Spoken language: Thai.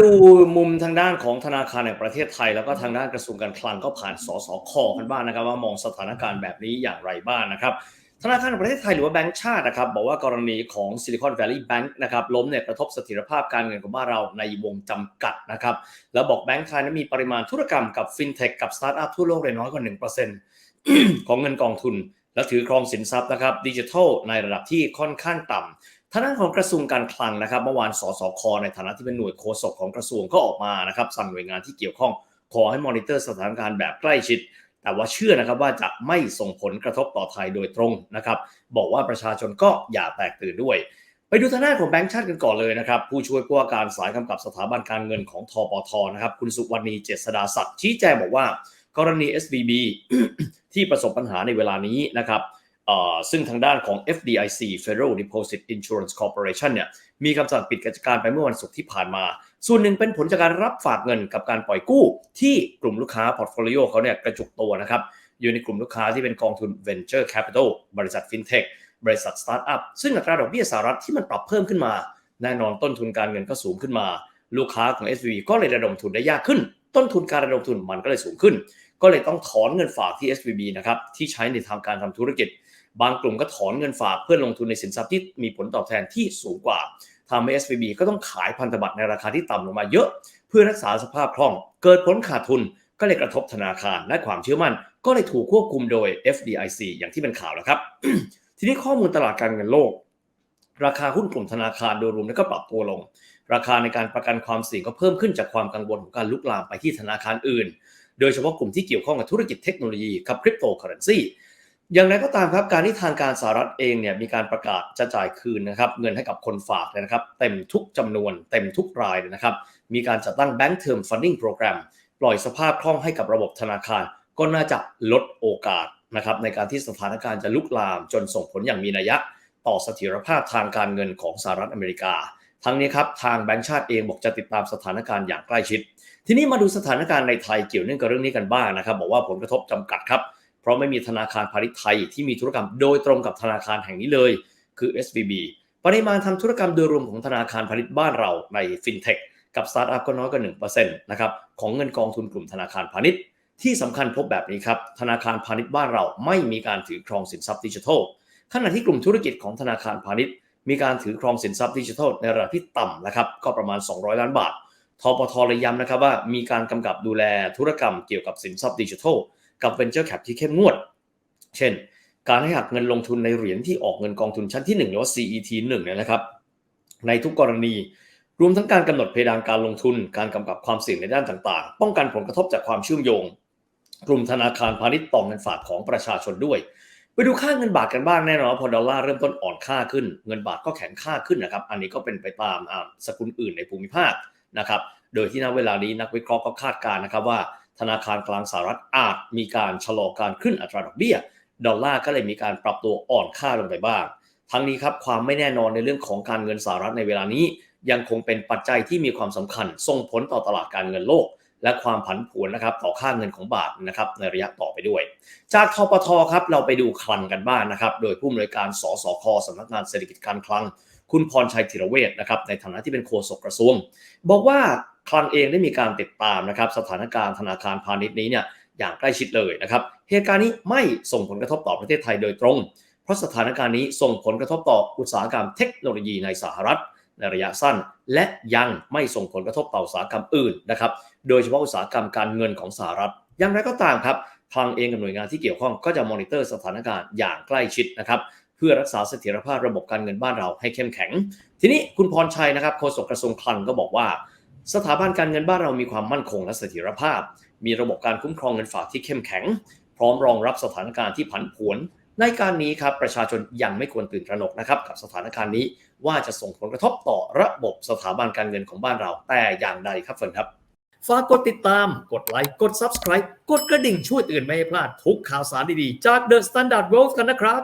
ดูมุมทางด้านของธนาคารแห่งประเทศไทย แล้วก็ทางด้านกระทรวงการคลังก็ผ่านสสคกันบ้างนะครับ ว่ามองสถานการณ์แบบนี้อย่างไรบ้างนะครับธนาคารแห่งประเทศไทยหรือว่าแบงก์ชาตินะครับบอกว่ากรณีของซิลิคอนแวลลีย์แบงก์นะครับล้มเนี่ยกระทบเสถียรภาพการเงินของบ้านเราในวงจำกัดนะครับแล้วบอกแบงก์ไทยนั้นมีปริมาณธุรกรรมกับฟินเทคกับสตาร์ทอัพทั่วโลกเลยน้อยกว่า 1%ของเงินกองทุน และถือครองสินทรัพย์นะครับดิจิทัลในระดับที่ค่อนข้างต่ำทางด้านของกระทรวงการคลังนะครับเมื่อวานสสคในฐานะที่เป็นหน่วยโฆษกของกระทรวงก็ออกมานะครับสั่งหน่วยงานที่เกี่ยวข้องขอให้มอนิเตอร์สถานการณ์แบบใกล้ชิด แต่ว่าเชื่อนะครับว่าจะไม่ส่งผลกระทบต่อไทยโดยตรงนะครับบอกว่าประชาชนก็อย่าแตกตื่นด้วย ไปดูทางด้านของแบงก์ชาติกันก่อนเลยนะครับ ผู้ช่วยผู้ว่าการสายกำกับสถาบันการเงินของทปทนะครับ คุณสุวรรณีเจษดาศักดิ์ชี้แจงบอกว่า กรณี SVB ที่ประสบปัญหาในเวลานี้นะครับซึ่งทางด้านของ FDIC Federal Deposit Insurance Corporation เนี่ยมีคำสั่งปิดกิจการไปเมื่อวันศุกร์ที่ผ่านมา ส่วนหนึ่งเป็นผลจากการรับฝากเงินกับการปล่อยกู้ ที่กลุ่มลูกค้าพอร์ตโฟลิโอเขาเนี่ยกระจุกตัวนะครับอยู่ในกลุ่มลูกค้าที่เป็นกองทุน Venture Capital บริษัท FinTech บริษัทสตาร์ทอัพซึ่งอัตราดอกเบี้ยสหรัฐที่มันปรับเพิ่มขึ้นมา แน่นอนต้นทุนการเงินก็สูงขึ้นมา ลูกค้าของ SVB ก็เลยระดมทุนได้ยากขึ้น ต้นทุนการระดมทุนมันก็เลยสูงขึ้น ก็เลยต้องถอนเงินฝากที่ SVB นะครับที่ใช้ในทางการทำธุรกิจ บางกลุ่มก็ถอนเงินฝากเพื่อลงทุนในสินทรัพย์ที่มีผลตอบแทนที่สูงกว่าทำให้ SVB ก็ต้องขายพันธบัตรในราคาที่ต่ำลงมาเยอะ เพื่อรักษาสภาพคล่อง เกิดผลขาดทุนก็เลยกระทบธนาคารและความเชื่อมั่น ก็เลยถูกควบคุมโดย FDIC อย่างที่เป็นข่าวแล้วครับ ทีนี้ข้อมูลตลาดการเงินโลก ราคาหุ้นกลุ่มธนาคารโดยรวมก็ปรับตัวลง ราคาในการประกันความเสี่ยงก็เพิ่มขึ้นจากความกังวลของการลุกลามไปที่ธนาคารอื่น โดยเฉพาะกลุ่มที่เกี่ยวข้องกับธุรกิจเทคโนโลยีกับคริปโตเคอเรนซีอย่างไรก็ตามครับการที่ทางการสหรัฐเองเนี่ยมีการประกาศจะจ่ายคืนนะครับเงินให้กับคนฝากเนี่ยนะครับเต็มทุกจำนวนเต็มทุกรายเลยนะครับมีการจัดตั้ง Bank Term Funding Program ปล่อยสภาพคล่องให้กับระบบธนาคาร ก็น่าจะลดโอกาส นะครับในการที่สถานการณ์จะลุกลามจนส่งผลอย่างมีนัยยะต่อเสถียรภาพทางการเงินของสหรัฐอเมริกา ทั้งนี้ครับทางแบงก์ชาติเองบอกจะติดตามสถานการณ์อย่างใกล้ชิด ทีนี้มาดูสถานการณ์ในไทยเกี่ยวเนื่องกับเรื่องนี้กันบ้างนะครับ บอกว่าผลกระทบจำกัดครับ เพราะไม่มีธนาคารพาณิชย์ไทยที่มีธุรกรรมโดยตรงกับธนาคารแห่งนี้เลย คือ SVB ปริมาณทำธุรกรรมโดยรวมของธนาคารพาณิชย์บ้านเราใน FinTech กับสตาร์ทอัพก็น้อยกว่า1%นะครับของเงินกองทุนกลุ่มธนาคารพาณิชย์ ที่สำคัญพบแบบนี้ครับ ธนาคารพาณิชย์บ้านเราไม่มีการถือครองสินทรัพย์ดิจิทัลขณะที่กลุ่มธุรกิจของธนาคารพาณิชย์ มีการถือครองสินทรัพย์ดิจิทัลในระดับที่ต่ำนะครับก็ประมาณ 200 ล้านบาททปทเลยย้ำนะครับว่ามีการกำกับดูแลธุรกรรมเกี่ยวกับสินทรัพย์ดิจิทัลกับ Venture Cap ที่เข้มงวด เช่น การให้หักเงินลงทุนในเหรียญที่ออกเงินกองทุนชั้นที่ 1 หรือว่า CET 1เนี่ยนะครับ ในทุกกรณี รวมทั้งการกำหนดเพดานการลงทุน การกำกับความเสี่ยงในด้านต่างๆ ป้องกันผลกระทบจากความเชื่อมโยง กลุ่มธนาคารพาณิชย์ต่อเงินฝากของประชาชนด้วย ไปดูค่าเงินบาทกันบ้างแน่นอนพอดอลลาร์เริ่มต้นอ่อนค่าขึ้น เงินบาทก็แข็งค่าขึ้นนะครับ อันนี้ก็เป็นไปตามสกุลอื่นในภูมิภาคนะครับโดยที่ณเวลานี้นักวิเคราะห์ก็คาดการณ์นะครับว่า ธนาคารกลางสหรัฐอาจมีการชะลอการขึ้นอัตราดอกเบี้ย ดอลลาร์ก็เลยมีการปรับตัวอ่อนค่าลงไปบ้าง ทั้งนี้ครับความไม่แน่นอนในเรื่องของการเงินสหรัฐในเวลานี้ ยังคงเป็นปัจจัยที่มีความสำคัญ ส่งผลต่อตลาดการเงินโลก และความผันผวนนะครับต่อค่าเงินของบาทนะครับในระยะต่อไปด้วย จากทปทครับเราไปดูคลังกันบ้างนะครับ โดยผู้อำนวยการสสคสำนักงานเศรษฐกิจการคลัง คุณพรชัยธีรเวชนะครับในฐานะที่เป็นโฆษกกระทรวง บอกว่าคลังเองได้มีการติดตามนะครับสถานการณ์ธนาคารพาณิชย์นี้เนี่ยอย่างใกล้ชิดเลยนะครับเหตุการณ์นี้ไม่ส่งผลกระทบต่อประเทศไทยโดยตรง เพราะสถานการณ์นี้ส่งผลกระทบต่ออุตสาหกรรมเทคโนโลยีในสหรัฐ ในระยะสั้น และยังไม่ส่งผลกระทบต่ออุตสาหกรรมอื่นนะครับ โดยเฉพาะอุตสาหกรรมการเงินของสหรัฐ อย่างไรก็ตามครับ ทางเองกับหน่วยงานที่เกี่ยวข้องก็จะมอนิเตอร์สถานการณ์อย่างใกล้ชิดนะครับเพื่อรักษาเสถียรภาพระบบการเงินบ้านเราให้เข้มแข็ง ทีนี้คุณพรชัยนะครับโฆษกกระทรวงคลังก็บอกว่า สถาบันการเงินบ้านเรามีความมั่นคงและเสถียรภาพ มีระบบการคุ้มครองเงินฝากที่เข้มแข็ง พร้อมรองรับสถานการณ์ที่ผันผวน ในการนี้ครับประชาชนยังไม่ควรตื่นตระหนกนะครับกับสถานการณ์นี้ ว่าจะส่งผลกระทบต่อระบบสถาบันการเงินของบ้านเรา แต่อย่างใดครับเฟิร์นครับฝากกดติดตาม กดไลค์ กด Subscribe กดกระดิ่งช่วยเตือนไม่ให้พลาดทุกข่าวสารดีๆ จาก The Standard World กันนะครับ